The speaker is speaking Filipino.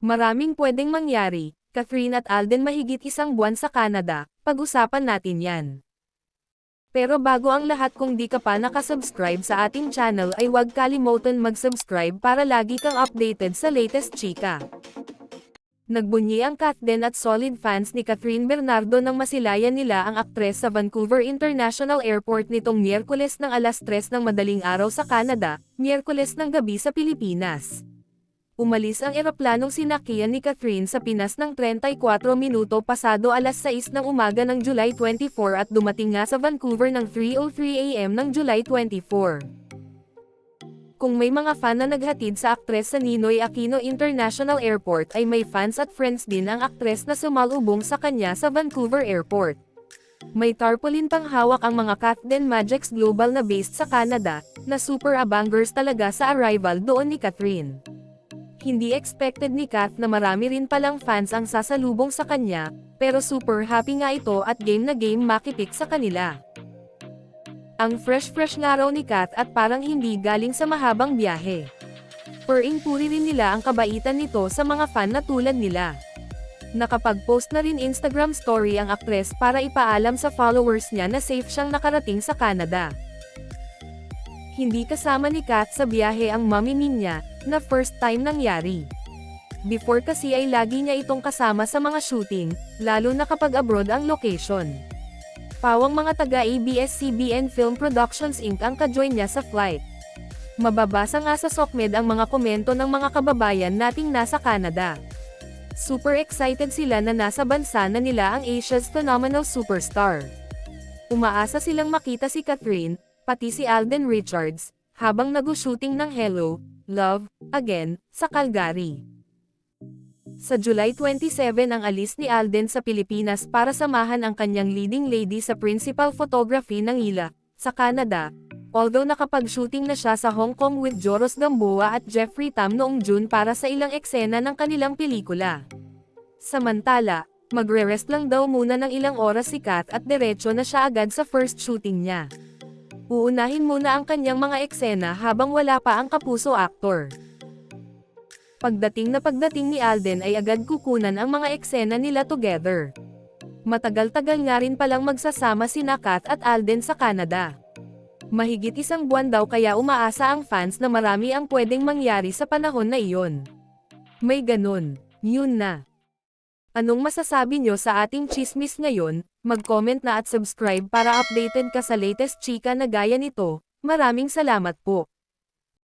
Maraming pwedeng mangyari, Catherine at Alden mahigit isang buwan sa Canada, pag-usapan natin yan. Pero bago ang lahat kung di ka pa nakasubscribe sa ating channel ay huwag kalimutan mag-subscribe para lagi kang updated sa latest chika. Nagbunyi ang Katden at solid fans ni Catherine Bernardo nang masilayan nila ang aktres sa Vancouver International Airport nitong Miyerkules ng alas 3 ng madaling araw sa Canada, Miyerkules ng gabi sa Pilipinas. Umalis ang eroplanong sinakyan ni Catherine sa Pinas ng 34 minuto pasado alas 6 ng umaga ng July 24 at dumating nga sa Vancouver ng 3.03 am ng July 24. Kung may mga fan na naghatid sa aktres sa Ninoy Aquino International Airport ay may fans at friends din ang aktres na sumalubong sa kanya sa Vancouver Airport. May tarpaulin pang hawak ang mga Katden Magix Global na based sa Canada, na super abangers talaga sa arrival doon ni Catherine. Hindi expected ni Kath na marami rin palang fans ang sasalubong sa kanya, pero super happy nga ito at game na game makipik sa kanila. Ang fresh-fresh nga raw ni Kath at parang hindi galing sa mahabang biyahe. Puring puri rin nila ang kabaitan nito sa mga fan na tulad nila. Nakapag-post na rin Instagram story ang aktres para ipaalam sa followers niya na safe siyang nakarating sa Canada. Hindi kasama ni Kath sa biyahe ang mami niya, na first time nangyari. Before kasi ay lagi niya itong kasama sa mga shooting, lalo na kapag abroad ang location. Pawang mga taga ABS-CBN Film Productions Inc. ang kajoin niya sa flight. Mababasa nga sa SOCMED ang mga komento ng mga kababayan nating nasa Canada. Super excited sila na nasa bansa na nila ang Asia's phenomenal superstar. Umaasa silang makita si Catherine, pati si Alden Richards, habang nag-shooting ng Hello, Love, Again, sa Calgary. Sa July 27 ang alis ni Alden sa Pilipinas para samahan ang kanyang leading lady sa principal photography ng ILA, sa Canada, although nakapag-shooting na siya sa Hong Kong with Joros Gamboa at Jeffrey Tam noong June para sa ilang eksena ng kanilang pelikula. Samantala, magre-rest lang daw muna ng ilang oras si Kat at diretso na siya agad sa first shooting niya. Uunahin muna ang kanyang mga eksena habang wala pa ang kapuso aktor. Pagdating na pagdating ni Alden ay agad kukunan ang mga eksena nila together. Matagal-tagal nga rin palang magsasama si Kat at Alden sa Canada. Mahigit isang buwan daw kaya umaasa ang fans na marami ang pwedeng mangyari sa panahon na iyon. May ganun, yun na. Anong masasabi nyo sa ating chismis ngayon? Mag-comment na at subscribe para updated ka sa latest chika na gaya nito. Maraming salamat po.